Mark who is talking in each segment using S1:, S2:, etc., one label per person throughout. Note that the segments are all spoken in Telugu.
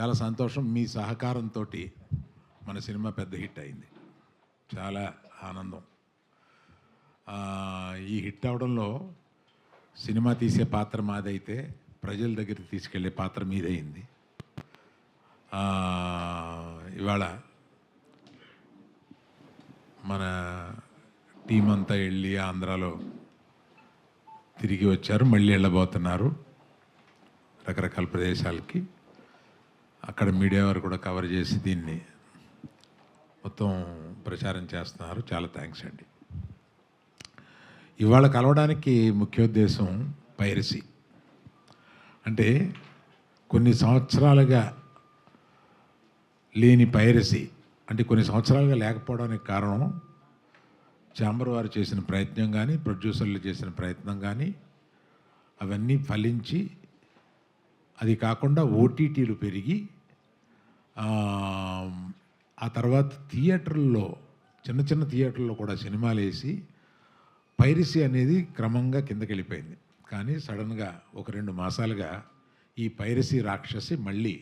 S1: చాలా సంతోషం మీ సహకారంతో మన సినిమా పెద్ద హిట్ అయింది. చాలా ఆనందం. ఈ హిట్ అవడంలో సినిమా తీసే పాత్ర మాదైతే ప్రజల దగ్గరికి తీసుకెళ్ళే పాత్ర మీదయింది. ఇవాళ మన టీం అంతా వెళ్ళి ఆంధ్రాలో తిరిగి వచ్చారు మళ్ళీ వెళ్ళబోతున్నారు రకరకాల ప్రదేశాలకి. అక్కడ మీడియా వారు కూడా కవర్ చేసి దీన్ని మొత్తం ప్రచారం చేస్తున్నారు. చాలా థ్యాంక్స్ అండి. ఇవాళ కలవడానికి ముఖ్యోద్దేశం పైరసీ. అంటే కొన్ని సంవత్సరాలుగా లేని పైరసీ. అంటే కొన్ని సంవత్సరాలుగా లేకపోవడానికి కారణం చాంబర్ వారు చేసిన ప్రయత్నం కానీ ప్రొడ్యూసర్లు చేసిన ప్రయత్నం కానీ అవన్నీ ఫలించి అది కాకుండా ఓటీటీలు పెరిగి ఆ, తర్వాత థియేటర్లో చిన్న చిన్న థియేటర్లో కూడా సినిమాలు వేసి పైరసీ అనేది క్రమంగా కిందకి వెళ్ళిపోయింది కానీ సడన్గా ఒక రెండు మాసాలుగా ఈ పైరసీ రాక్షసి మళ్ళీ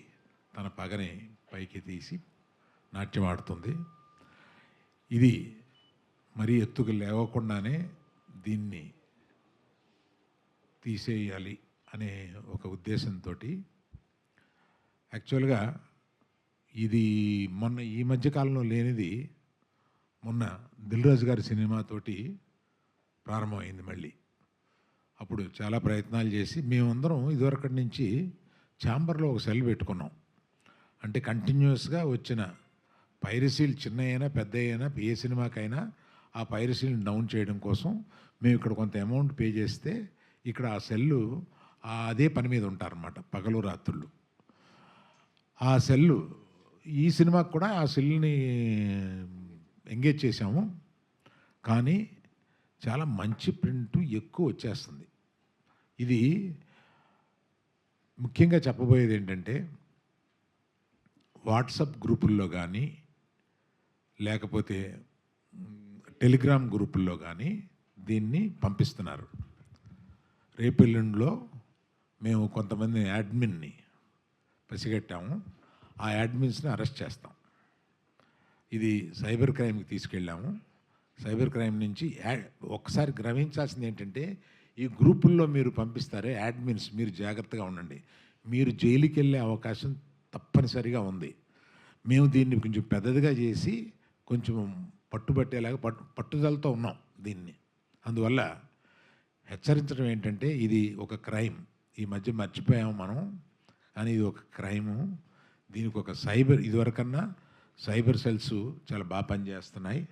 S1: తన పగని పైకి తీసి నాట్యం ఆడుతుంది. ఇది మరీ ఎత్తుకు లేవకుండానే దీన్ని తీసేయాలి అనే ఒక ఉద్దేశంతో యాక్చువల్గా ఇది మొన్న ఈ మధ్యకాలంలో లేనిది మొన్న దిల్రాజు గారి సినిమాతోటి ప్రారంభమైంది మళ్ళీ. అప్పుడు చాలా ప్రయత్నాలు చేసి మేమందరం ఇదివరకటి నుంచి ఛాంబర్లో ఒక సెల్ పెట్టుకున్నాం. అంటే కంటిన్యూస్గా వచ్చిన పైరసీలు చిన్న అయినా పెద్ద అయినా ఏ సినిమాకైనా ఆ పైరసీలను డౌన్ చేయడం కోసం మేము ఇక్కడ కొంత అమౌంట్ పే చేస్తే ఇక్కడ ఆ సెల్లు అదే పని మీద ఉంటారన్నమాట పగలు రాత్రుళ్ళు. ఆ సెల్లు ఈ సినిమాకి కూడా ఆ సిల్ని ఎంగేజ్ చేశాము. కానీ చాలా మంచి ప్రింట్ ఎక్కువ వచ్చేస్తుంది. ఇది ముఖ్యంగా చెప్పబోయేది ఏంటంటే వాట్సప్ గ్రూపుల్లో కానీ లేకపోతే టెలిగ్రామ్ గ్రూపుల్లో కానీ దీన్ని పంపిస్తున్నారు. రేపెల్లుండిలో మేము కొంతమంది యాడ్మిన్ని పసిగట్టాము. ఆ యాడ్మిన్స్ని అరెస్ట్ చేస్తాం. ఇది సైబర్ క్రైమ్కి తీసుకెళ్ళాము. సైబర్ క్రైమ్ నుంచి యాడ్ ఒకసారి గ్రహించాల్సింది ఏంటంటే ఈ గ్రూపుల్లో మీరు పంపిస్తారే యాడ్మిన్స్ మీరు జాగ్రత్తగా ఉండండి. మీరు జైలుకి వెళ్ళే అవకాశం తప్పనిసరిగా ఉంది. మేము దీన్ని కొంచెం పెద్దదిగా చేసి కొంచెం పట్టుబట్టేలాగా పట్టు పట్టుదలతో ఉన్నాం దీన్ని. అందువల్ల హెచ్చరించడం ఏంటంటే ఇది ఒక క్రైమ్. ఈ మధ్య మర్చిపోయాము మనం కానీ ఇది ఒక క్రైము. దీనికి ఒక సైబర్ ఇదివరకన్నా సైబర్ సెల్స్ చాలా బాగా పనిచేస్తున్నాయి.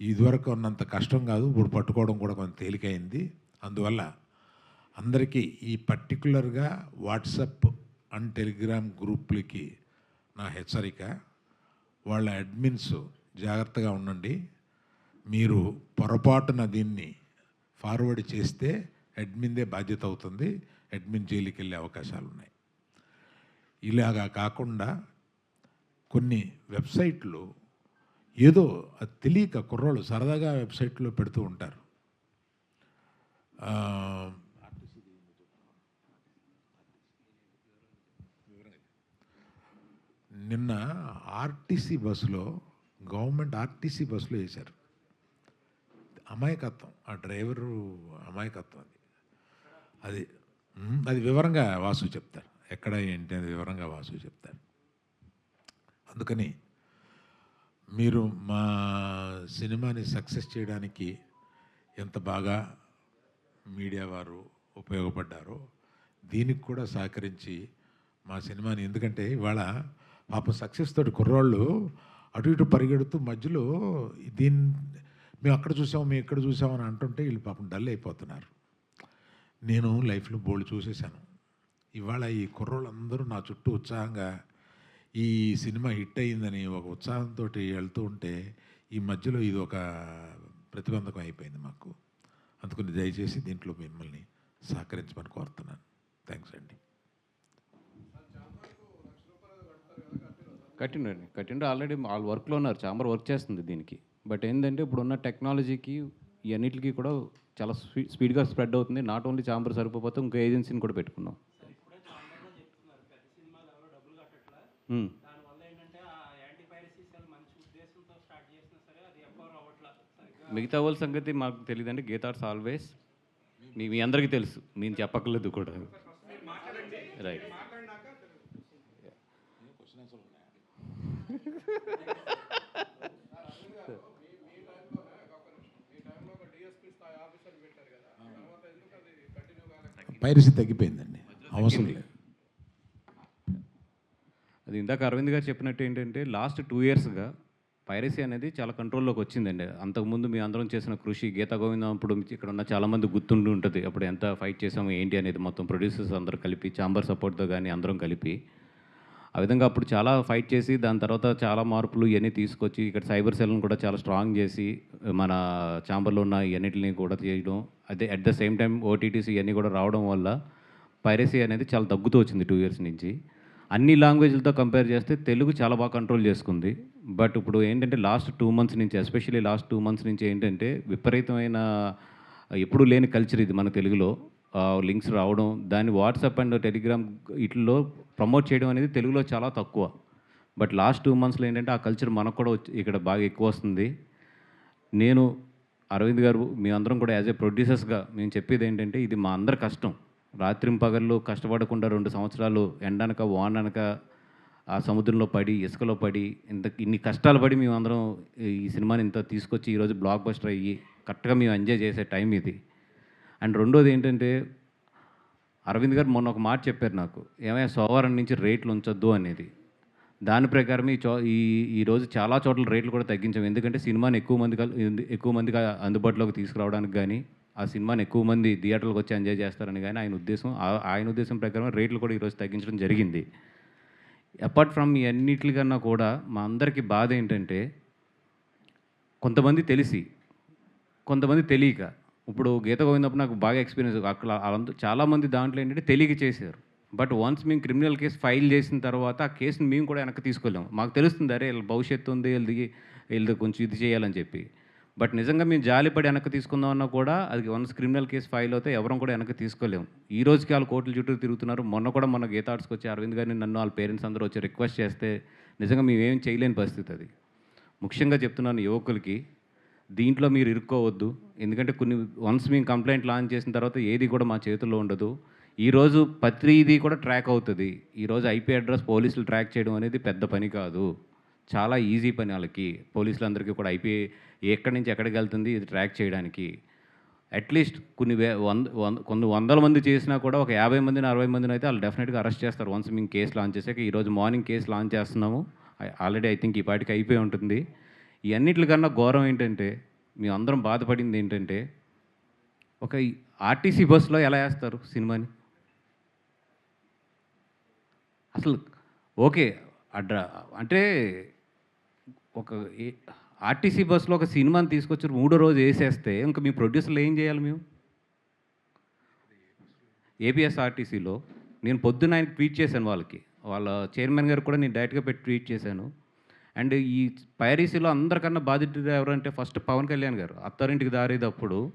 S1: ఇదివరకు ఉన్నంత కష్టం కాదు ఇప్పుడు పట్టుకోవడం కూడా కొంత తేలికైంది. అందువల్ల అందరికీ ఈ పర్టికులర్గా వాట్సప్ అండ్ టెలిగ్రామ్ గ్రూపులకి నా హెచ్చరిక వాళ్ళ అడ్మిన్స్ జాగ్రత్తగా ఉండండి. మీరు పొరపాటున దీన్ని ఫార్వర్డ్ చేస్తే అడ్మిన్దే బాధ్యత అవుతుంది. అడ్మిన్ జైలుకి వెళ్ళే అవకాశాలు ఉన్నాయి ఇలాగా కాకుండా కొన్ని వెబ్సైట్లు ఏదో అది తెలియక కుర్రోళ్ళు సరదాగా వెబ్సైట్లో పెడుతూ ఉంటారు. నిన్న ఆర్టీసీ బస్సులో గవర్నమెంట్ ఆర్టీసీ బస్సులో వేశారు. అమాయకత్వం ఆ డ్రైవరు అమాయకత్వం అది. అది అది వివరంగా వాసు చెప్తారు. ఎక్కడ ఏంటి అనేది వివరంగా వాసు చెప్తారు అందుకని మీరు మా సినిమాని సక్సెస్ చేయడానికి ఎంత బాగా మీడియా వారు ఉపయోగపడ్డారో దీనికి కూడా సహకరించి మా సినిమాని ఎందుకంటే ఇవాళ పాప సక్సెస్ తోటి కుర్రాళ్ళు అటు ఇటు పరిగెడుతూ మధ్యలో దీన్ని మేము అక్కడ చూసాము మేము ఇక్కడ చూసాము అని అంటుంటే వీళ్ళు పాపం డల్ అయిపోతున్నారు. నేను లైఫ్లో బోల్డ్ చూసేసాను ఇవాళ ఈ కుర్రోళ్ళందరూ నా చుట్టూ ఉత్సాహంగా ఈ సినిమా హిట్ అయిందని ఒక ఉత్సాహంతో వెళ్తూ ఉంటే ఈ మధ్యలో ఇది ఒక ప్రతిబంధకం అయిపోయింది మాకు. అందుకని దయచేసి దీంట్లో మిమ్మల్ని సహకరించమని కోరుతున్నాను. థ్యాంక్స్ అండి.
S2: కట్టిండండి కట్టిండ్రు ఆల్రెడీ వాళ్ళు వర్క్లో ఉన్నారు. చాంబర్ వర్క్ చేస్తుంది దీనికి. బట్ ఏంటంటే ఇప్పుడున్న టెక్నాలజీకి ఇవన్నిటికీ కూడా చాలా స్పీ స్పీడ్గా స్ప్రెడ్ అవుతుంది. నాట్ ఓన్లీ చాంబర్ సరిపోతే ఇంకో ఏజెన్సీని కూడా పెట్టుకున్నాం మ్మ్.
S3: దానివల్ల ఏంటంటే ఆ యాంటీ పైరసీ సెల్ మంచి ఉద్దేశంతో స్టార్ట్ చేసినా సరే అది ఎవ్వరు అవ్వట్లేదు సరిగ్గా
S2: మిగతా వాళ్ళ సంగతి మాకు తెలియదండి గీతార్స్ ఆల్వేస్. మీ మీ అందరికీ తెలుసు. నేను చెప్పక్కర్లేదు కూడా. రైట్
S1: పైరసీ తగ్గిపోయిందండి. అవసరం లేదు.
S2: అది ఇందాక అరవింద్ గారు చెప్పినట్టు ఏంటంటే లాస్ట్ టూ ఇయర్స్గా పైరసీ అనేది చాలా కంట్రోల్లోకి వచ్చిందండి. అంతకుముందు మీ అందరం చేసిన కృషి గీతా గోవిందం అప్పుడు ఇక్కడ ఉన్న చాలామంది గుర్తుండి ఉంటుంది. అప్పుడు ఎంత ఫైట్ చేసాము ఏంటి అనేది మొత్తం ప్రొడ్యూసర్స్ అందరూ కలిపి చాంబర్ సపోర్ట్తో కానీ అందరం కలిపి. ఆ విధంగా అప్పుడు చాలా ఫైట్ చేసి దాని తర్వాత చాలా మార్పులు ఇవన్నీ తీసుకొచ్చి ఇక్కడ సైబర్ సెల్ని కూడా చాలా స్ట్రాంగ్ చేసి మన ఛాంబర్లో ఉన్న ఇవన్నిటిని కూడా చేయడం అదే అట్ ద సేమ్ టైం ఓటీటీసీ ఇవన్నీ కూడా రావడం వల్ల పైరసీ అనేది చాలా తగ్గుతూ వచ్చింది టూ ఇయర్స్ నుంచి. అన్ని లాంగ్వేజ్లతో కంపేర్ చేస్తే తెలుగు చాలా బాగా కంట్రోల్ చేసుకుంది. బట్ ఇప్పుడు ఏంటంటే లాస్ట్ టూ మంత్స్ నుంచి ఎస్పెషల్లీ లాస్ట్ టూ మంత్స్ నుంచి ఏంటంటే విపరీతమైన ఎప్పుడూ లేని కల్చర్ ఇది మన తెలుగులో. లింక్స్ రావడం దాన్ని వాట్సాప్ అండ్ టెలిగ్రామ్ వీటిల్లో ప్రమోట్ చేయడం అనేది తెలుగులో చాలా తక్కువ. బట్ లాస్ట్ టూ మంత్స్లో ఏంటంటే ఆ కల్చర్ మనకు కూడా వచ్చి ఇక్కడ బాగా ఎక్కువ వస్తుంది. నేను అరవింద్ గారు మీ అందరం కూడా యాజ్ ఏ ప్రొడ్యూసర్స్గా మేము చెప్పేది ఏంటంటే ఇది మా అందరి కష్టం. రాత్రిం పగళ్ళు కష్టపడకుండా రెండు సంవత్సరాలు ఎండనక వాననక ఆ సముద్రంలో పడి ఇసుకలో పడి ఇంత ఇన్ని కష్టాలు పడి మేము అందరం ఈ సినిమాని ఇంత తీసుకొచ్చి ఈరోజు బ్లాక్ బస్టర్ అయ్యి కరెక్ట్గా మేము ఎంజాయ్ చేసే టైం ఇది. అండ్ రెండోది ఏంటంటే అరవింద్ గారు మొన్న ఒక మాట చెప్పారు నాకు ఏమైనా సోమవారం నుంచి రేట్లు ఉంచొద్దు అనేది. దాని ప్రకారం ఈ చో ఈ ఈరోజు చాలా చోట్ల రేట్లు కూడా తగ్గించాం. ఎందుకంటే సినిమాని ఎక్కువ మంది ఎక్కువ మందికి అందుబాటులోకి తీసుకురావడానికి కానీ ఆ సినిమాని ఎక్కువ మంది థియేటర్లకు వచ్చి ఎంజాయ్ చేస్తారని కానీ ఆయన ఉద్దేశం ఆ- ఆయన ఉద్దేశం ప్రకారం రేట్లు కూడా ఈరోజు తగ్గించడం జరిగింది. అపార్ట్ ఫ్రమ్ ఈ అన్నిటికన్నా కూడా మా అందరికీ బాధ ఏంటంటే కొంతమంది తెలిసి కొంతమంది తెలియక ఇప్పుడు గీత గోవిందప్పుడు నాకు బాగా ఎక్స్పీరియన్స్ అక్కడ వాళ్ళంతా చాలామంది దాంట్లో ఏంటంటే తెలియక చేశారు. బట్ వన్స్ మేము క్రిమినల్ కేసు ఫైల్ చేసిన తర్వాత ఆ కేసుని మేము కూడా వెనక్కి తీసుకెళ్ళాము మాకు తెలుస్తుంది అరే వీళ్ళ భవిష్యత్తు ఉంది వీళ్ళది వీళ్ళది కొంచెం ఇది చేయాలని చెప్పి. బట్ నిజంగా మేము జాలిపడి వెనక్కి తీసుకుందాం అన్నా కూడా అది వన్స్ క్రిమినల్ కేసు ఫైల్ అవుతే ఎవరం కూడా వెనక్కి తీసుకోలేము ఈ రోజుకి వాళ్ళు కోర్టుల చుట్టూ తిరుగుతున్నారు. మొన్న కూడా మన గీతాడ్స్కి వచ్చి అరవింద్ గారిని నన్ను వాళ్ళ పేరెంట్స్ అందరూ వచ్చి రిక్వెస్ట్ చేస్తే నిజంగా మేము చేయలేని పరిస్థితి అది. ముఖ్యంగా చెప్తున్నాను యువకులకి దీంట్లో మీరు ఇరుక్కోవద్దు. ఎందుకంటే కొన్ని వన్స్ మేము కంప్లైంట్ లాంచ్ చేసిన తర్వాత ఏది కూడా మా చేతుల్లో ఉండదు. ఈరోజు ప్రతిదీ కూడా ట్రాక్ అవుతుంది. ఈరోజు ఐపీ అడ్రస్ పోలీసులు ట్రాక్ చేయడం అనేది పెద్ద పని కాదు. చాలా ఈజీ పని వాళ్ళకి. పోలీసులందరికీ కూడా ఐపీ ఎక్కడి నుంచి ఎక్కడికి వెళ్తుంది ఇది ట్రాక్ చేయడానికి. అట్లీస్ట్ కొన్ని వే వంద వంద కొన్ని వందల మంది చేసినా కూడా ఒక యాభై మందిని అరవై మందిని అయితే వాళ్ళు డెఫినెట్గా అరెస్ట్ చేస్తారు. వన్స్ మేము కేసు లాంచ్ చేసాక ఈరోజు మార్నింగ్ కేసు లాంచ్ చేస్తున్నాము. ఆల్రెడీ ఐ థింక్ ఈ పాటికి అయిపోయి ఉంటుంది. ఈ అన్నిటికన్నా ఘోరం ఏంటంటే మీ అందరం బాధపడింది ఏంటంటే ఒక ఆర్టీసీ బస్సులో ఎలా వేస్తారు సినిమాని? అసలు ఓకే అడ్ర అంటే ఒక ఏ- ఆర్టీసీ బస్సులో ఒక సినిమాని తీసుకొచ్చి మూడో రోజు వేసేస్తే ఇంకా మీ ప్రొడ్యూసర్లు ఏం చేయాలి మేము? ఏపీఎస్ఆర్టీసీలో నేను పొద్దున్న ఆయన ట్వీట్ చేశాను వాళ్ళకి. వాళ్ళ చైర్మన్ గారు కూడా నేను డైరెక్ట్గా పెట్టి ట్వీట్ చేశాను. అండ్ ఈ పైరసీలో అందరికన్నా బాధితుడు ఎవరంటే ఫస్ట్ పవన్ కళ్యాణ్ గారు. అత్తారింటికి దారేటప్పుడు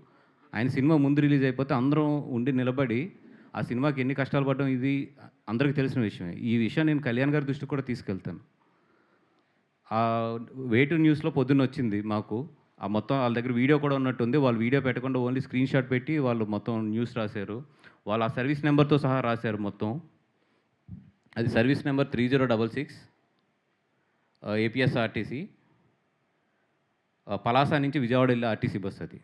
S2: ఆయన సినిమా ముందు రిలీజ్ అయిపోతే అందరం ఉండి నిలబడి ఆ సినిమాకి ఎన్ని కష్టాలు పడడం ఇది అందరికీ తెలిసిన విషయమే. ఈ విషయం నేను కళ్యాణ్ గారి దృష్టికి కూడా తీసుకెళ్తాను. ఆ వేటు న్యూస్లో పొద్దున్న వచ్చింది మాకు. ఆ మొత్తం వాళ్ళ దగ్గర వీడియో కూడా ఉన్నట్టుంది. వాళ్ళు వీడియో పెట్టకుండా ఓన్లీ స్క్రీన్ షాట్ పెట్టి వాళ్ళు మొత్తం న్యూస్ రాశారు. వాళ్ళు ఆ సర్వీస్ నెంబర్తో సహా రాశారు మొత్తం. అది service number three zero double six APSRTC Palasa నుంచి విజయవాడ వెళ్ళే ఆర్టీసీ బస్ అది.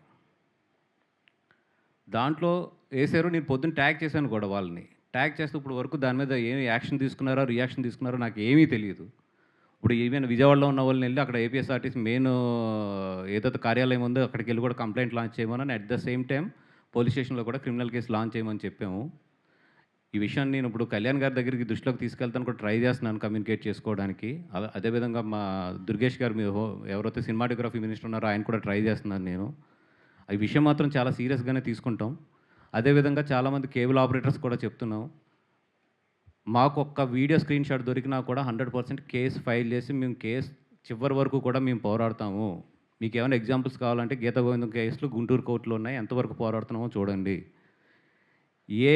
S2: దాంట్లో వేసారు నేను పొద్దున్న ట్యాగ్ చేశాను కూడా వాళ్ళని. ట్యాగ్ చేస్తే ఇప్పుడు వరకు దాని మీద ఏమి యాక్షన్ తీసుకున్నారో రియాక్షన్ తీసుకున్నారో నాకు ఏమీ తెలియదు. ఇప్పుడు ఈవెన్ విజయవాడలో ఉన్న వాళ్ళని వెళ్ళి అక్కడ ఏపీఎస్ఆర్టీసీ మెయిన్ uh, ఏదైతే కార్యాలయం ఉందో అక్కడికి వెళ్ళి కూడా కంప్లైంట్ లాంచ్ చేయమని at the same time police స్టేషన్లో కూడా క్రిమినల్ కేసు లాంచ్ చేయమని చెప్పాము. ఈ విషయాన్ని నేను ఇప్పుడు కళ్యాణ్ గారి దగ్గరికి దృష్టిలోకి తీసుకెళ్తాను కూడా ట్రై చేస్తున్నాను కమ్యూనికేట్ చేసుకోవడానికి. అదే అదేవిధంగా మా దుర్గేష్ గారు మీ ఎవరైతే సినిమాటోగ్రఫీ మినిస్టర్ ఉన్నారో ఆయన కూడా ట్రై చేస్తున్నాను నేను. ఈ విషయం మాత్రం చాలా సీరియస్గానే తీసుకుంటాం. అదేవిధంగా చాలామంది కేబుల్ ఆపరేటర్స్ కూడా చెప్తున్నాం. మాకు ఒక్క వీడియో స్క్రీన్ షాట్ దొరికినా కూడా హండ్రెడ్ పర్సెంట్ కేసు ఫైల్ చేసి మేము కేసు చివరి వరకు కూడా మేము పోరాడతాము. మీకు ఏమైనా ఎగ్జాంపుల్స్ కావాలంటే గీత గోవిందం కేసులు గుంటూరు కోర్టులో ఉన్నాయి. ఎంతవరకు పోరాడుతున్నామో చూడండి. ఏ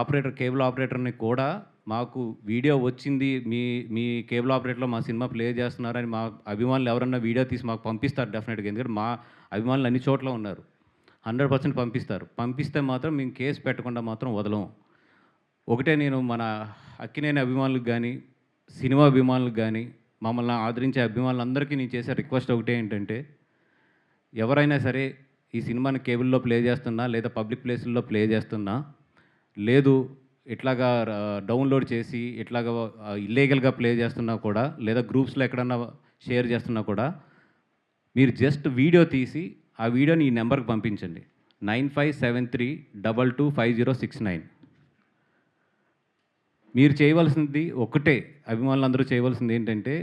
S2: ఆపరేటర్ కేబుల్ ఆపరేటర్ని కూడా మాకు వీడియో వచ్చింది మీ మీ కేబుల్ ఆపరేటర్లో మా సినిమా ప్లే చేస్తున్నారని మా అభిమానులు ఎవరన్నా వీడియో తీసి మాకు పంపిస్తారు డెఫినెట్గా. ఎందుకంటే మా అభిమానులు అన్ని చోట్ల ఉన్నారు. హండ్రెడ్ పర్సెంట్ పంపిస్తారు. పంపిస్తే మాత్రం మేము కేసు పెట్టకుండా మాత్రం వదలం. ఒకటే నేను మన అక్కినేని అభిమానులకు కానీ సినిమా అభిమానులకు కానీ మమ్మల్ని ఆదరించే అభిమానులందరికీ నేను చేసే రిక్వెస్ట్ ఒకటే ఏంటంటే ఎవరైనా సరే ఈ సినిమాని కేబుల్లో ప్లే చేస్తున్నా లేదా పబ్లిక్ ప్లేసుల్లో ప్లే చేస్తున్నా లేదు ఇట్లాగా డౌన్లోడ్ చేసి ఇట్లాగా ఇల్లీగల్గా ప్లే చేస్తున్నా కూడా లేదా గ్రూప్స్లో ఎక్కడన్నా షేర్ చేస్తున్నా కూడా మీరు జస్ట్ వీడియో తీసి ఆ వీడియోని ఈ నెంబర్కి పంపించండి. Nine five seven three double two five zero six nine. మీరు చేయవలసింది ఒకటే అభిమానులు అందరూ చేయవలసింది ఏంటంటే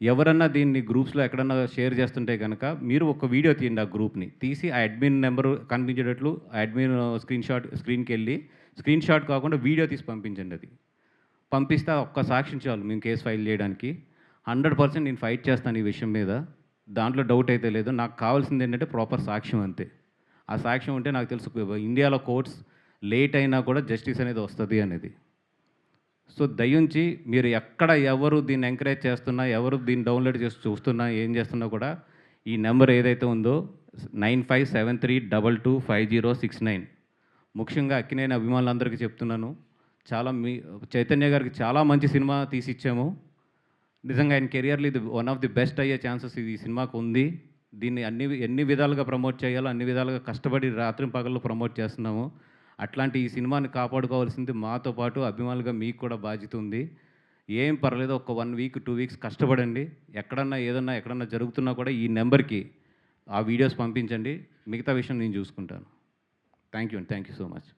S2: ఎవరన్నా దీన్ని గ్రూప్స్లో ఎక్కడన్నా షేర్ చేస్తుంటే కనుక మీరు ఒక వీడియో తీయండి ఆ గ్రూప్ని. తీసి ఆ అడ్మిన్ నెంబర్ కనిపించేటట్లు ఆ అడ్మిన్ స్క్రీన్ షాట్ స్క్రీన్కి వెళ్ళి స్క్రీన్ షాట్ కాకుండా వీడియో తీసి పంపించండి అది. పంపిస్తే ఒక్క సాక్ష్యం చాలు మేము కేసు ఫైల్ చేయడానికి. హండ్రెడ్ పర్సెంట్ నేను ఫైట్ చేస్తాను ఈ విషయం మీద. దాంట్లో డౌట్ అయితే లేదు. నాకు కావాల్సింది ఏంటంటే ప్రాపర్ సాక్ష్యం అంతే. ఆ సాక్ష్యం ఉంటే నాకు తెలుసు ఇండియాలో కోర్ట్స్ లేట్ అయినా కూడా జస్టిస్ అనేది వస్తుంది అనేది. సో దయించి మీరు ఎక్కడ ఎవరు దీన్ని ఎంకరేజ్ చేస్తున్నా ఎవరు దీన్ని డౌన్లోడ్ చేసి చూస్తున్నా ఏం చేస్తున్నా కూడా ఈ నెంబర్ ఏదైతే ఉందో nine five seven three double two five zero six nine. ముఖ్యంగా అక్కినేని అభిమానులందరికీ చెప్తున్నాను. చాలా మీ చైతన్య గారికి చాలా మంచి సినిమా తీసి ఇచ్చాము నిజంగా ఆయన కెరియర్లో ఇది వన్ ఆఫ్ ది బెస్ట్ అయ్యే ఛాన్సెస్ ఇది ఈ సినిమాకు ఉంది. దీన్ని అన్ని ఎన్ని విధాలుగా ప్రమోట్ చేయాలో అన్ని విధాలుగా కష్టపడి రాత్రి పగళ్ళు ప్రమోట్ చేస్తున్నాము. అట్లాంటి ఈ సినిమాని కాపాడుకోవాల్సింది మాతో పాటు అభిమానులుగా మీకు కూడా బాధ్యత ఉంది. ఏం పర్లేదు ఒక వన్ వీక్ టూ వీక్స్ కష్టపడండి. ఎక్కడన్నా ఏదన్నా ఎక్కడన్నా జరుగుతున్నా కూడా ఈ నెంబర్కి ఆ వీడియోస్ పంపించండి. మిగతా విషయం నేను చూసుకుంటాను. థ్యాంక్ యూ అండి. Thank you so much.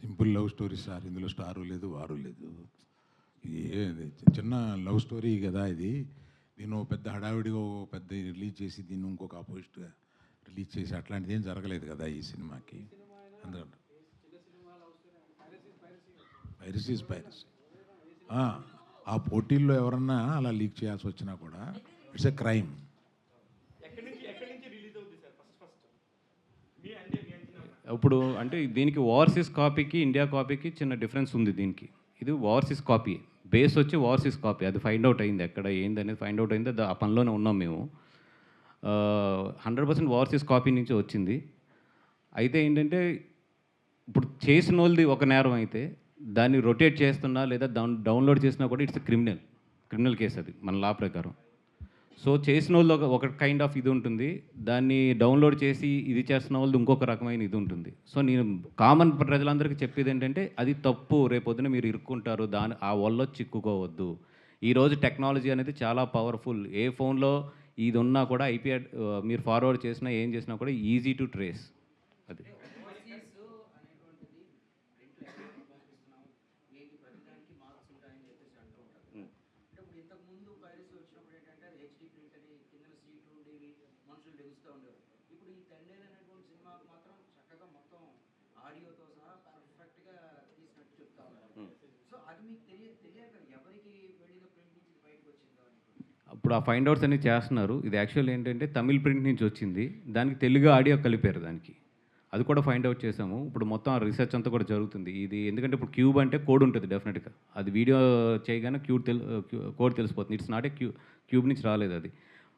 S1: Simple love story sir. ఇందులో స్టారు లేదు వారు లేదు. ఇది చిన్న లవ్ స్టోరీ కదా ఇది. నేను పెద్ద హడావిడిగా పెద్ద రిలీజ్ చేసి దీన్ని ఇంకొక ఆపోజిట్గా రిలీజ్ చేసి అట్లాంటిది ఏం జరగలేదు కదా ఈ సినిమాకి. అందుకంటే పైరసీస్ పైరసీ. ఆ పోటీల్లో ఎవరన్నా అలా లీక్ చేయాల్సి వచ్చినా కూడా ఇట్స్ ఎ క్రైమ్.
S2: ఇప్పుడు అంటే దీనికి ఓవర్సీస్ కాపీకి ఇండియా కాపీకి చిన్న డిఫరెన్స్ ఉంది దీనికి. ఇది ఓవర్సీస్ కాపీ. బేస్ వచ్చి ఓవర్సీస్ కాపీ. అది ఫైండ్ అవుట్ అయింది. ఎక్కడ ఏంది అనేది ఫైండ్ అవుట్ అయింది. ఆ పనిలోనే ఉన్నాం మేము. హండ్రెడ్ పర్సెంట్ ఓవర్సీస్ కాపీ నుంచి వచ్చింది. అయితే ఏంటంటే ఇప్పుడు చేసిన వాళ్ళది ఒక నేరం అయితే దాన్ని రొటేట్ చేస్తున్నా లేదా డౌన్ డౌన్లోడ్ చేసినా కూడా ఇట్స్ క్రిమినల్. క్రిమినల్ కేసు అది మన లా ప్రకారం. సో చేసిన వాళ్ళు ఒక- కైండ్ ఆఫ్ ఇది ఉంటుంది. దాన్ని డౌన్లోడ్ చేసి ఇది చేస్తున్న వాళ్ళు ఇంకొక రకమైన ఇది ఉంటుంది. సో నేను కామన్ ప్రజలందరికీ చెప్పేది ఏంటంటే అది తప్పు. రేపొద్దున మీరు ఇరుక్కుంటారు. దాని ఆ వల్ల చిక్కుకోవద్దు. ఈరోజు టెక్నాలజీ అనేది చాలా పవర్ఫుల్ ఏ ఫోన్లో ఇది ఉన్నా కూడా ఐపీ మీరు ఫార్వర్డ్ చేసినా ఏం చేసినా కూడా ఈజీ టు ట్రేస్ అది
S4: అంటే ఇప్పుడు ఇంతకు ముందు పైరసీ వచ్చినప్పుడు ఏంటంటే అది హెచ్డి ప్రింట్ అని కింద సీట్లు ఉండేవి మనుషులు లెగుస్తూ ఉండేవారు ఇప్పుడు ఈ తండేలు అనేటువంటి సినిమాకు మాత్రం చక్కగా మొత్తం ఆడియోతో సహా పర్ఫెక్ట్గా తీసినట్టు చెప్తా ఉన్నారు సో అది మీకు తెలియ తెలియదు కదా ఎవరికి వెళ్ళిన ప్రింట్ నుంచి ఇది బయటకు వచ్చిందో అని
S2: ఇప్పుడు ఆ ఫైండ్ అవుట్స్ అన్ని చేస్తున్నారు. ఇది యాక్చువల్ ఏంటంటే తమిళ్ ప్రింట్ నుంచి వచ్చింది. దానికి తెలుగు ఆడియో కలిపారు దానికి. అది కూడా ఫైండ్ అవుట్ చేసాము. ఇప్పుడు మొత్తం ఆ రీసెర్చ్ అంతా కూడా జరుగుతుంది. ఇది ఎందుకంటే ఇప్పుడు క్యూబ్ అంటే కోడ్ ఉంటుంది డెఫినెట్గా. అది వీడియో చేయగానే క్యూబ్ తెలు కోడ్ తెలిసిపోతుంది. It's not a Q Qube నుంచి రాలేదు అది.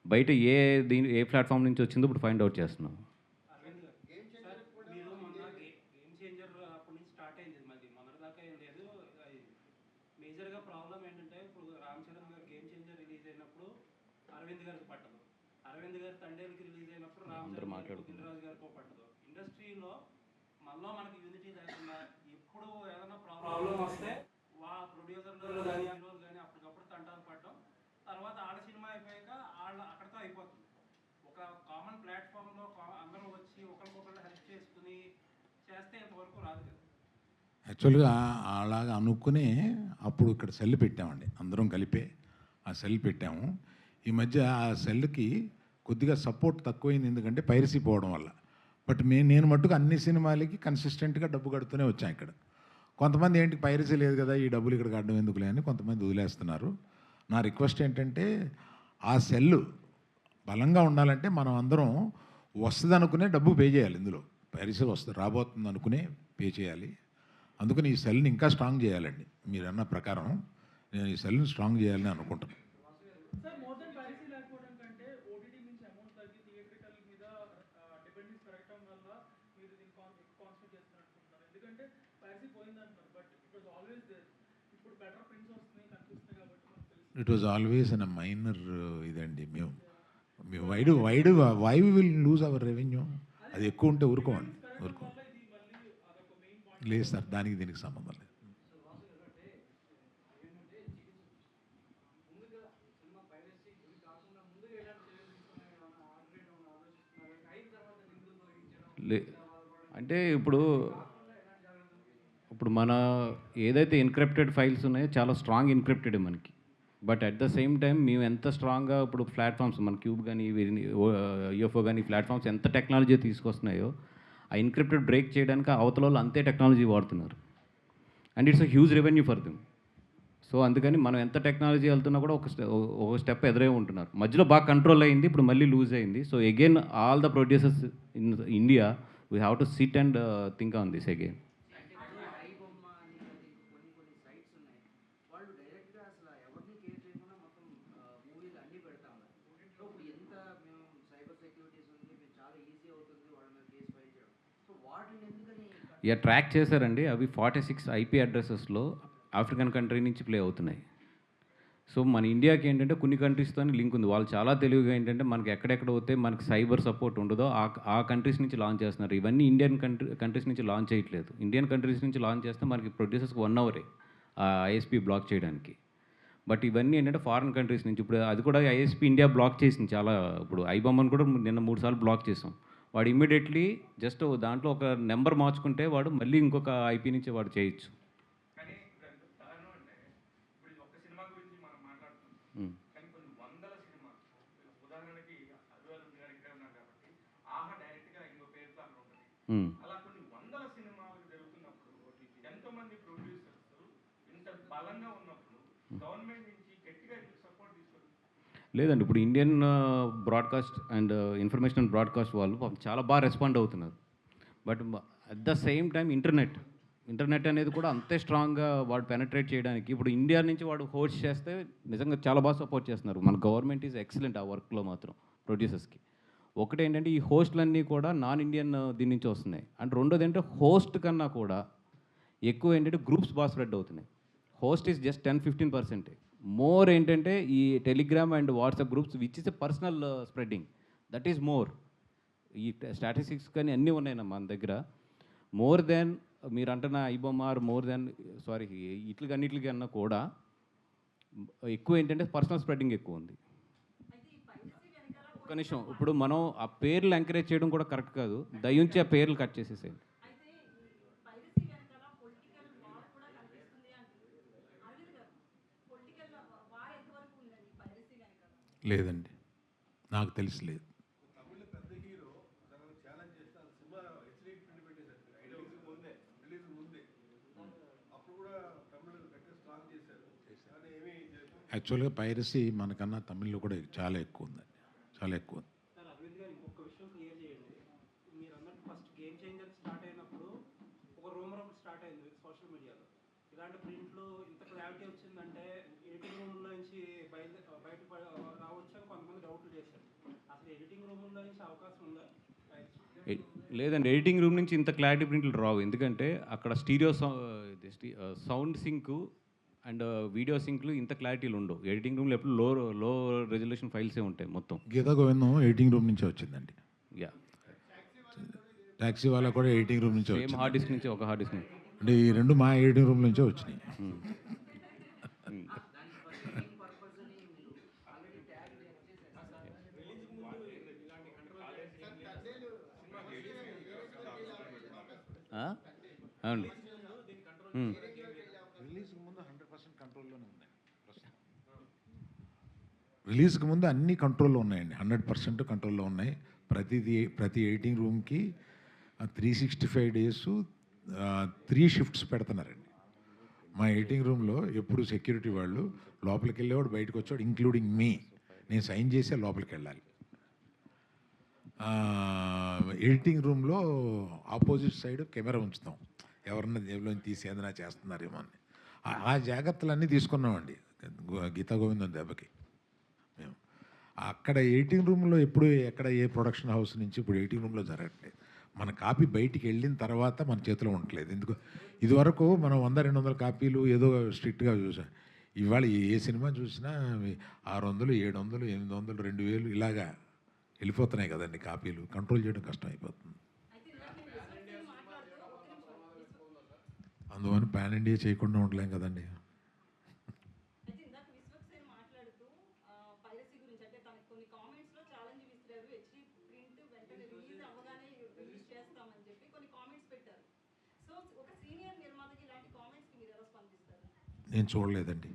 S2: బయట ఏ దీని ఏ ప్లాట్ఫామ్ నుంచి వచ్చిందో ఇప్పుడు ఫైండ్ అవుట్ చేస్తున్నాం
S3: అరవింద్ గారు సార్ మీరు మొన్న గే- గేమ్ చేంజర్ అప్పటి నుంచి స్టార్ట్ అయింది మళ్ళీ మొదటి దాకా ఏం లేదు అది మేజర్గా ప్రాబ్లం ఏంటంటే ఇప్పుడు రామ్ చరణ్ గారు గేమ్ చేంజర్ రిలీజ్ అయినప్పుడు అరవింద్ గారికి పట్టదు అరవింద్ గారు తండేలకి రిలీజ్ అయినప్పుడు రామ్
S2: అందరూ
S3: చరణ్ గారికి
S2: మాట్లాడుకున్నారు.
S3: రాజు గారికి పట్టదు ఇండస్ట్రీలో మళ్ళీ మనకి యూనిటీ లేకుండా ఎప్పుడు ఏదైనా ప్రాబ్లం వస్తే వా ప్రొడ్యూసర్లు కానీ హీరోలు కానీ అప్పటికప్పుడు తంటాలు పడడం. తర్వాత ఆడ సినిమా అయిపోయాక వాళ్ళ అక్కడితో అయిపోతుంది. ఒక కామన్ ప్లాట్ఫామ్లో అందరూ వచ్చి ఒకరికొకరు హెల్ప్ చేసుకుని చేస్తే ఇంతవరకు రాదు కదా.
S1: యాక్చువల్గా అలాగా అనుకునే అప్పుడు ఇక్కడ సెల్ పెట్టామండి. అందరం కలిపే ఆ సెల్ పెట్టాము. ఈ మధ్య ఆ సెల్కి కొద్దిగా సపోర్ట్ తక్కువైంది. ఎందుకంటే పైరసీ పోవడం వల్ల. బట్ మే నేను మట్టుకు అన్ని సినిమాలకి కన్సిస్టెంట్గా డబ్బు కడుతూనే వచ్చాను ఇక్కడ. కొంతమంది ఏంటి పైరసీ లేదు కదా ఈ డబ్బులు ఇక్కడ కట్టడం ఎందుకులే అని కొంతమంది వదిలేస్తున్నారు. నా రిక్వెస్ట్ ఏంటంటే ఆ సెల్ బలంగా ఉండాలంటే మనం అందరం వస్తుంది అనుకునే డబ్బు పే చేయాలి ఇందులో. పైరసీ వస్తుంది రాబోతుంది అనుకునే పే చేయాలి. అందుకని ఈ సెల్ని ఇంకా స్ట్రాంగ్ చేయాలండి. మీరు అన్న ప్రకారం నేను ఈ సెల్ని స్ట్రాంగ్ చేయాలని అనుకుంటున్నాను
S3: సార్ మోర్ దెన్ పైరసీ లేకపోవడం కంటే ఓటీటీ నుంచి అమౌంట్ తగ్గి థియేట్రికల్ మీద డిపెండెన్స్ పెరగడం వల్ల మీరు దీన్ని కాన్సన్ట్రేట్ చేస్తున్నట్టుకుంటున్నారు ఎందుకంటే piracy పోయిందంటారు but it was always there ఇప్పుడు బెటర్ ప్రింట్స్ వస్తున్నాయి కనిపిస్తున్నాయి కాబట్టి మనకు తెలుసు
S1: it was always an minor ఇదండి. మేము మేము why'd why'd why will lose our revenue అది ఎక్కువ ఉంటే ఊరుకోండి ఊరుకో. లేదు సార్ దానికి దీనికి సంబంధం లేదు.
S2: లే అంటే ఇప్పుడు ఇప్పుడు మన ఏదైతే ఎన్క్రిప్టెడ్ ఫైల్స్ ఉన్నాయో చాలా స్ట్రాంగ్ ఎన్క్రిప్టెడ్ మనకి. But at the same time మేము ఎంత స్ట్రాంగ్గా ఇప్పుడు ప్లాట్ఫామ్స్ మన క్యూబ్ కానీ యూఎఫ్ఓ కానీ ప్లాట్ఫామ్స్ ఎంత టెక్నాలజీ తీసుకొస్తున్నాయో ఆ ఎన్క్రిప్టెడ్ బ్రేక్ చేయడానికి అవతల వాళ్ళు అంతే టెక్నాలజీ వాడుతున్నారు. And it's a huge revenue for them so అందుకని మనం ఎంత టెక్నాలజీ వెళ్తున్నా కూడా ఒక స్టె- ఒక స్టెప్ ఎదురే ఉంటున్నారు. మధ్యలో బాగా కంట్రోల్ అయింది ఇప్పుడు మళ్ళీ లూజ్ అయింది. So again all the producers in India we have to sit and think on this again
S4: అంటే ఇప్పుడు ఐ బొమ్మ అని అది కొన్ని కొన్ని సైట్స్ ఉన్నాయి వాళ్ళు డైరెక్ట్గా అసలు ఎవరిని కేర్ చేయకుండా మొత్తం మూవీలు అన్నీ పెడతా ఉన్నారు సో ఇప్పుడు ఎంత మేము సైబర్ సెక్యూరిటీస్ ఉంది మేము చాలా ఈజీ అవుతుంది వాళ్ళ మీద కేసు ఫైల్ చేయడం సో వాటిని ఎందుకని
S2: ఇక ట్రాక్ చేశారండి. అవి ఫార్టీ సిక్స్ ఐపీ అడ్రసెస్లో ఆఫ్రికన్ కంట్రీ నుంచి ప్లే అవుతున్నాయి. సో మన ఇండియాకి ఏంటంటే కొన్ని కంట్రీస్తో లింక్ ఉంది. వాళ్ళు చాలా తెలివిగా ఏంటంటే మనకి ఎక్కడెక్కడ పోతే మనకి సైబర్ సపోర్ట్ ఉండదో ఆ ఆ కంట్రీస్ నుంచి లాంచ్ చేస్తున్నారు. ఇవన్నీ ఇండియన్ కంట్రీ కంట్రీస్ నుంచి లాంచ్ చేయట్లేదు. ఇండియన్ కంట్రీస్ నుంచి లాంచ్ చేస్తే మనకి ప్రొడ్యూసర్స్కి వన్ అవరే ఆ ఐఎస్పీ బ్లాక్ చేయడానికి. బట్ ఇవన్నీ ఏంటంటే ఫారిన్ కంట్రీస్ నుంచి. ఇప్పుడు అది కూడా ఐఎస్పీ ఇండియా బ్లాక్ చేసింది. చాలా ఇప్పుడు ఐబొమ్మను కూడా నిన్న మూడు సార్లు బ్లాక్ చేసాం. వాడు ఇమ్మీడియట్లీ జస్ట్ దాంట్లో ఒక నెంబర్ మార్చుకుంటే వాడు మళ్ళీ ఇంకొక ఐపీ నుంచి వాడు చేయొచ్చు.
S3: ఉదాహరణకి గారు ఇక్కడే ఉన్నారు కాబట్టి ఆహా ఇంకో ఉంటుంది
S2: ఉమ్.
S3: అలా కొన్ని వందల సినిమాలు జరుగుతున్నప్పుడు ఎంతో మంది ప్రొడ్యూసర్స్ ఇంత బలంగా ఉన్నప్పుడు గవర్నమెంట్ నుంచి గట్టిగా సపోర్ట్ తీసుకోవాలి
S2: లేదండి. ఇప్పుడు Indian broadcast and information broadcast వాళ్ళు చాలా బాగా రెస్పాండ్ అవుతున్నారు. But at the same time internet internet అనేది కూడా అంతే స్ట్రాంగ్గా వాడు పెనట్రేట్ చేయడానికి ఇప్పుడు ఇండియా నుంచి వాడు హోస్ట్ చేస్తే నిజంగా చాలా బాగా సపోర్ట్ చేస్తున్నారు. మన గవర్నమెంట్ ఈజ్ ఎక్సలెంట్ ఆ వర్క్లో మాత్రం ప్రొడ్యూసర్స్కి ఒకటి ఏంటంటే ఈ హోస్ట్లన్నీ కూడా నాన్ ఇండియన్ uh, దీని నుంచి వస్తున్నాయి. అండ్ రెండోది ఏంటంటే హోస్ట్ కన్నా కూడా ఎక్కువ ఏంటంటే గ్రూప్స్ బాగా స్ప్రెడ్ అవుతున్నాయి. Host is just ten fifteen పర్సెంటే మోర్ ఏంటంటే ఈ Telegram and WhatsApp groups which is a personal spreading that is more ఈ స్టాటిస్టిక్స్ కానీ అన్నీ ఉన్నాయి మన దగ్గర. మోర్ దెన్ మీరు అంటున్న ఐబొమ్మార్ మోర్ దెన్ సారీ ఇట్లకి అన్నిటికన్నా కూడా ఎక్కువ ఏంటంటే పర్సనల్ స్ప్రెడ్డింగ్ ఎక్కువ ఉంది. ఒక్క నిమిషం ఇప్పుడు మనం ఆ పేర్లు ఎంకరేజ్ చేయడం కూడా కరెక్ట్ కాదు. దయించి ఆ పేర్లు కట్ చేసేసేయండి
S5: అయితే ఈ పైరసీ వెనకాల పొలిటికల్ వార్ కూడా కనిపిస్తుంది అంటున్నారు అరవింద్ గారు పొలిటికల్ వార్ ఎంతవరకు ఉందండి పైరసీ వెనకాల
S1: లేదండి. నాకు తెలిసి లేదు. యాక్చువల్గా పైరసీ మనకన్నా తమిళ్ళో కూడా చాలా ఎక్కువ ఉందండి. చాలా ఎక్కువ ఉంది.
S3: సార్ అరవింద్ గారు ఇంకొక విషయం
S2: లేదండి ఎడిటింగ్ రూమ్ నుంచి ఇంత క్లారిటీ ప్రింట్లు రావు. ఎందుకంటే అక్కడ stereo sound sync and video సింక్లు ఇంత క్లారిటీలు ఉండవు. ఎడిటింగ్ రూమ్లో ఎప్పుడు లో లో రెజల్యూషన్ ఫైల్సే ఉంటాయి మొత్తం.
S1: గీతా గోవిందం ఎయిటింగ్ రూమ్ నుంచే వచ్చిందండి.
S2: యా.
S1: ట్యాక్సీ వాళ్ళ కూడా ఎయిటింగ్ రూమ్ నుంచే
S2: హార్డ్ డిస్క్ నుంచి ఒక హార్డ్ డిస్క్ నుంచి.
S1: అంటే ఈ రెండు మా ఎయిటింగ్ రూమ్ నుంచే వచ్చినాయి
S4: దానికి ఫస్ట్ పర్పస్ అని మీరు ఆల్రెడీ ట్యాగ్ చేసేసారు
S2: ఆ? అవునండి
S1: రిలీజ్కి ముందు హండ్రెడ్ పర్సెంట్ రిలీజ్కి ముందు అన్ని కంట్రోల్లో ఉన్నాయండి. హండ్రెడ్ పర్సెంట్ కంట్రోల్లో ఉన్నాయి. ప్రతిది ప్రతి ఎయిటింగ్ రూమ్కి three sixty five days three shifts పెడుతున్నారండి. మా ఎడిటింగ్ రూమ్లో ఎప్పుడు సెక్యూరిటీ వాళ్ళు లోపలికి వెళ్ళేవాడు బయటకు వచ్చేవాడు ఇంక్లూడింగ్ మీ. నేను సైన్ చేసే లోపలికి వెళ్ళాలి ఎడిటింగ్ రూమ్లో ఆపోజిట్ సైడ్ కెమెరా ఉంచుతాం. ఎవరన్నా దేవులోని తీసి ఏదైనా చేస్తున్నారేమో అని. ఆ- జాగ్రత్తలన్నీ తీసుకున్నామండి. గీతా గోవిందం దెబ్బకి. మేము. అక్కడ ఎయిటింగ్ రూమ్లో ఎప్పుడు ఎక్కడ ఏ ప్రొడక్షన్ హౌస్ నుంచి ఇప్పుడు ఎయిటింగ్ రూమ్లో జరగట్లేదు. మన కాపీ బయటికి వెళ్ళిన తర్వాత మన చేతిలో ఉండట్లేదు. ఎందుకు? ఇదివరకు మనం వంద రెండు వందల కాపీలు ఏదో స్ట్రిక్ట్గా చూసాం. ఇవాళ ఏ సినిమా చూసినా ఆరు వందలు ఏడు వందలు ఎనిమిది వందలు రెండు వేలు ఇలాగా వెళ్ళిపోతున్నాయి కదండి కాపీలు. కంట్రోల్ చేయడం కష్టం అయిపోతుంది
S5: అయితే ఇందాక మీరు విశ్వక్సేన్ మాట్లాడుతూ ఒక్క నిమిషం విశ్వ-
S1: అందువల్ల పాన్ ఇండియా చేయకుండా ఉండలేం కదండి.
S5: అయితే ఇందాక విశ్వక్సేన్ మాట్లాడుతూ పైరసీ గురించి అంటే తనకి కొన్ని కామెంట్స్లో ఛాలెంజ్ విసిరారు. హెచ్డి ప్రింట్ వెంటనే రిలీజ్ అవ్వగానే రిలీజ్ చేస్తామని చెప్పి కొన్ని కామెంట్స్ పెట్టారు. సో ఒక సీనియర్ నిర్మాతకి ఇలాంటి కామెంట్స్కి మీరు ఎలా స్పందిస్తారు?
S1: నేను చూడలేదండి.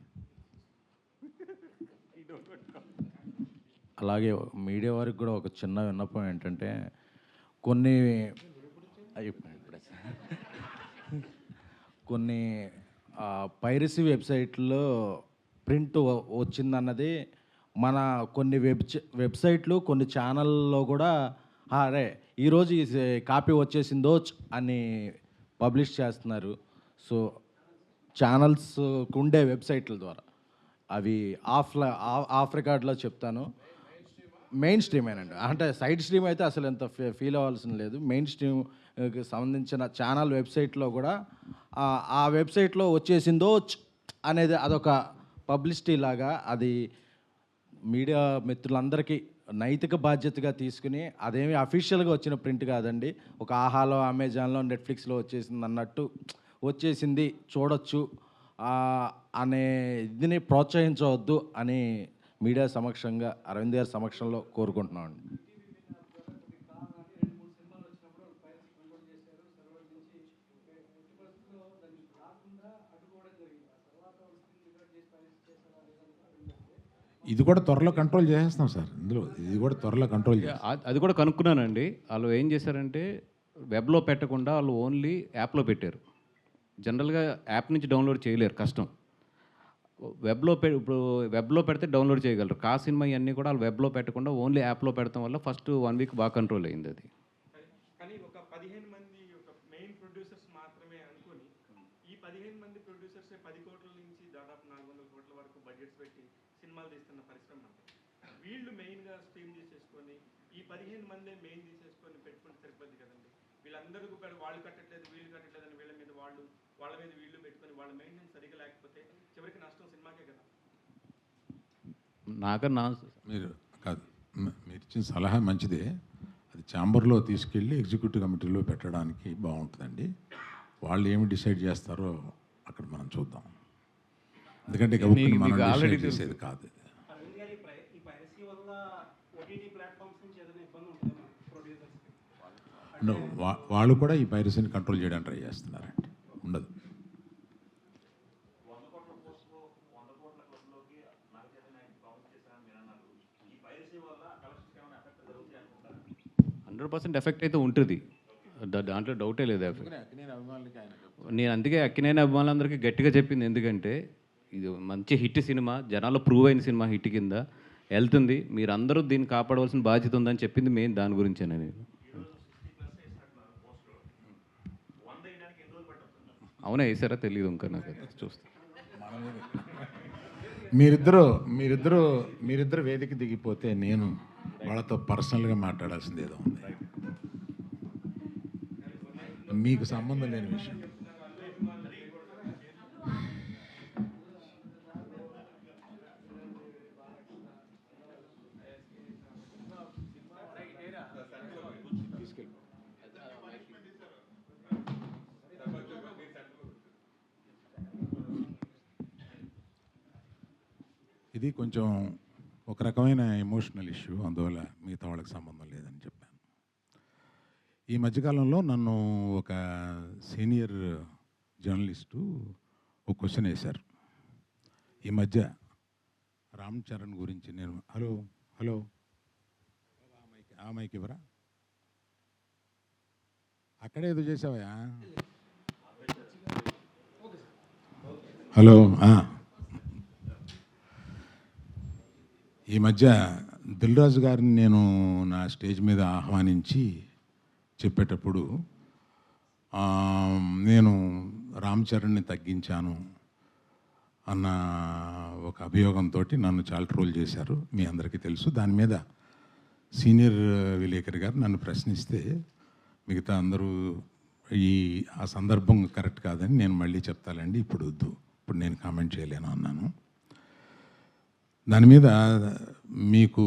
S6: అలాగే మీడియా వారికి కూడా ఒక చిన్న విన్నపం ఏంటంటే కొన్ని ఇప్పుడే. కొన్ని పైరసీ వెబ్సైట్లో ప్రింట్ వచ్చిందన్నది మన కొన్ని వెబ్ వెబ్సైట్లు కొన్ని ఛానల్లో కూడా అరే ఈరోజు ఈ కాపీ వచ్చేసిందో అని పబ్లిష్ చేస్తున్నారు. సో ఛానల్స్ ఉండే వెబ్సైట్ల ద్వారా. అవి ఆఫ్ ఆఫ్ రికార్డ్లో చెప్తాను. మెయిన్ స్ట్రీమేనండి అంటే సైడ్ స్ట్రీమ్ అయితే అసలు ఎంత ఫీల్ అవ్వాల్సిన లేదు. మెయిన్ స్ట్రీమ్ సంబంధించిన ఛానల్ వెబ్సైట్లో కూడా ఆ- వెబ్సైట్లో వచ్చేసిందో అనేది అదొక పబ్లిసిటీ లాగా అది మీడియా మిత్రులందరికీ నైతిక బాధ్యతగా తీసుకుని అదేమి అఫీషియల్గా వచ్చిన ప్రింట్ కాదండి. ఒక ఆహాలో అమెజాన్లో నెట్ఫ్లిక్స్లో వచ్చేసింది అన్నట్టు వచ్చేసింది. చూడొచ్చు. అనే ఇదిని ప్రోత్సహించవద్దు అని మీడియా సమక్షంగా అరవింద్ గారి సమక్షంలో కోరుకుంటున్నామండి.
S1: ఇది కూడా త్వరలో కంట్రోల్ చేసేస్తాం సార్. ఇందులో ఇది కూడా త్వరలో కంట్రోల్
S2: అది కూడా కనుక్కున్నానండి. వాళ్ళు ఏం చేశారంటే వెబ్లో పెట్టకుండా వాళ్ళు ఓన్లీ యాప్లో పెట్టారు. జనరల్గా యాప్ నుంచి డౌన్లోడ్ చేయలేరు కష్టం. వెబ్లో పె ఇప్పుడు వెబ్లో పెడితే డౌన్లోడ్ చేయగలరు. కా సినిమా ఇవన్నీ కూడా వాళ్ళు వెబ్లో పెట్టకుండా ఓన్లీ యాప్లో పెడతాం వల్ల ఫస్ట్ వన్ వీక్ బాగా కంట్రోల్ అయింది అది
S3: కానీ ఒక పదిహేను మంది ఒక మెయిన్ ప్రొడ్యూసర్స్ మాత్రమే అనుకొని ఈ పదిహేను మంది ప్రొడ్యూసర్స్ పది కోట్ల నుంచి దాదాపు నాలుగు వందల కోట్ల వరకు బడ్జెట్స్ పెట్టి సినిమాలు తీస్తున్న పరిశ్రమ మనది. వీళ్ళు మెయిన్గా స్ట్రీమ్ తీసేసుకొని ఈ పదిహేను మందే మెయిన్ తీసేసుకొని పెట్టుకుంటే సరిపోద్ది కదండి వీళ్ళందరూ కూడా వాళ్ళు కట్టట్లేదు వీళ్ళు కట్టట్లేదు అని వీళ్ళ మీద వాళ్ళు వాళ్ళ మీద వీళ్ళు పెట్టుకొని వాళ్ళ మెయింటెనెన్స్ సరిగా లేకపోతే చివరికి నష్టం సినిమాకే కదా.
S2: నాకన్నా
S1: మీరు కాదు మ- మీరు ఇచ్చిన సలహా మంచిదే. అది ఛాంబర్లో తీసుకెళ్ళి ఎగ్జిక్యూటివ్ కమిటీలో పెట్టడానికి బాగుంటుందండి. వాళ్ళు ఏమి డిసైడ్ చేస్తారో అక్కడ మనం చూద్దాం. ఎందుకంటే
S2: already
S1: చేసేది కాదు ఇది.
S3: అరవింద్ గారు ఈ ప్రై ఈ పైరసీ వల్ల ఓటీటీ ప్లాట్ఫామ్స్ నుంచి ఏదైనా ఇబ్బంది ఉంటుందా ప్రొడ్యూసర్స్కి
S1: No, వా- వాళ్ళు కూడా ఈ పైరసీని కంట్రోల్ చేయడానికి ట్రై చేస్తున్నారండి. ఉండదు.
S2: హండ్రెడ్ పర్సెంట్ ఎఫెక్ట్ అయితే ఉంటుంది. దాంట్లో డౌటే లేదు నేను అందుకే అక్కినేని అభిమానులందరికీ గట్టిగా చెప్పింది ఎందుకంటే ఇది మంచి హిట్ సినిమా జనాల్లో ప్రూవ్ అయిన సినిమా హిట్ కింద వెళ్తుంది. మీరందరూ దీన్ని కాపాడవలసిన బాధ్యత ఉందని చెప్పింది మెయిన్ దాని గురించేనే నేను. అవునా వేసారా తెలియదు ఇంకా నాకు అది చూస్తే.
S1: మీరిద్దరూ మీరిద్దరూ మీరిద్దరు వేదిక దిగిపోతే నేను వాళ్ళతో పర్సనల్గా మాట్లాడాల్సింది ఏదో ఉంది. మీకు సంబంధం లేని విషయం. ఇది కొంచెం ఒక రకమైన ఎమోషనల్ ఇష్యూ అందువల్ల మిగతా వాళ్ళకి సంబంధం లేదని చెప్పాను. ఈ మధ్యకాలంలో నన్ను ఒక సీనియర్ జర్నలిస్టు ఒక క్వశ్చన్ వేశారు. ఈ మధ్య రామ్ చరణ్ గురించి నేను హలో హలో. ఆ మైక్ ఇవ్వరా? అక్కడే ఏదో చేసావా హలో ఆ. ఈ మధ్య దిల్రాజు గారిని నేను నా స్టేజ్ మీద ఆహ్వానించి చెప్పేటప్పుడు నేను రామ్ చరణ్ని తగ్గించాను అన్న ఒక అభియోగంతో నన్ను చాలా ట్రోల్ చేశారు. మీ అందరికీ తెలుసు. దాని మీద సీనియర్ విలేకరి గారు నన్ను ప్రశ్నిస్తే మిగతా అందరూ ఈ ఆ సందర్భం కరెక్ట్ కాదని నేను మళ్ళీ చెప్తానండి ఇప్పుడు వద్దు. ఇప్పుడు నేను కామెంట్ చేయలేను అన్నాను. దాని మీద మీకు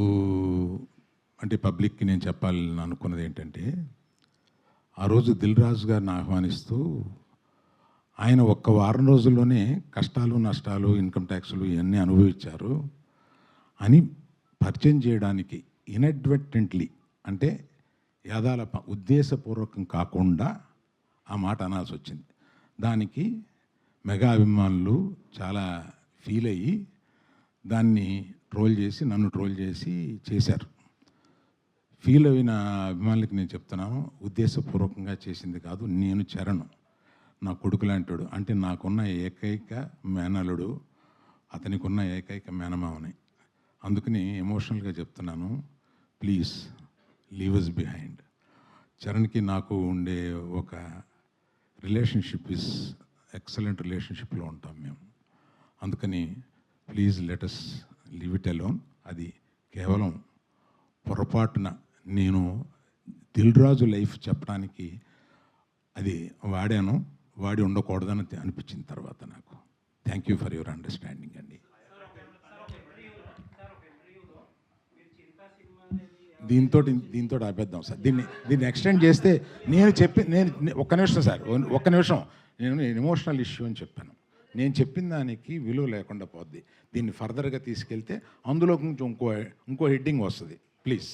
S1: అంటే పబ్లిక్కి నేను చెప్పాలని అనుకున్నది ఏంటంటే ఆ రోజు దిల్ రాజు గారిని ఆహ్వానిస్తూ ఆయన ఒక్క వారం రోజుల్లోనే కష్టాలు నష్టాలు ఇన్కమ్ ట్యాక్సులు ఇవన్నీ అనుభవించారు. అని పరిచయం చేయడానికి ఇన్అడ్వర్టెంట్లీ అంటే యాదాల ఉద్దేశపూర్వకం కాకుండా ఆ మాట అనాల్సి వచ్చింది. దానికి మెగా అభిమానులు చాలా ఫీల్ అయ్యి దాన్ని ట్రోల్ చేసి నన్ను ట్రోల్ చేసి చేశారు. ఫీల్ అయిన అభిమానులకి నేను చెప్తున్నాను ఉద్దేశపూర్వకంగా చేసింది కాదు నేను చరణ్. నా కొడుకు లాంటివాడు అంటే నాకున్న ఏకైక మేనలుడు అతనికి ఉన్న ఏకైక మేనమావని అందుకని ఎమోషనల్గా చెప్తున్నాను ప్లీజ్ లీవ్ అస్ బిహైండ్ చరణ్కి నాకు ఉండే ఒక రిలేషన్షిప్ ఇస్ ఎక్సలెంట్ రిలేషన్షిప్లో ఉంటాం మేము. అందుకని please let us live it alone అది కేవలం పొరపాటున నేను దిల్ రాజు లైఫ్ చెప్పడానికి అది వాడాను వాడి ఉండకూడదని అనిపించిన తర్వాత నాకు. Thank you for your understanding అండి. దీంతో దీంతో ఆపేద్దాం సార్. దీన్ని దీన్ని ఎక్స్టెండ్ చేస్తే నేను చెప్పి నేను ఒక్క నిమిషం సార్ ఒక్క నిమిషం. నేను ఎమోషనల్ ఇష్యూ అని చెప్పాను. నేను చెప్పిన దానికి విలువ లేకుండా పోద్ది. దీన్ని ఫర్దర్గా తీసుకెళ్తే అందులో కొంచెం ఇంకో ఇంకో హెడ్డింగ్ వస్తుంది. ప్లీజ్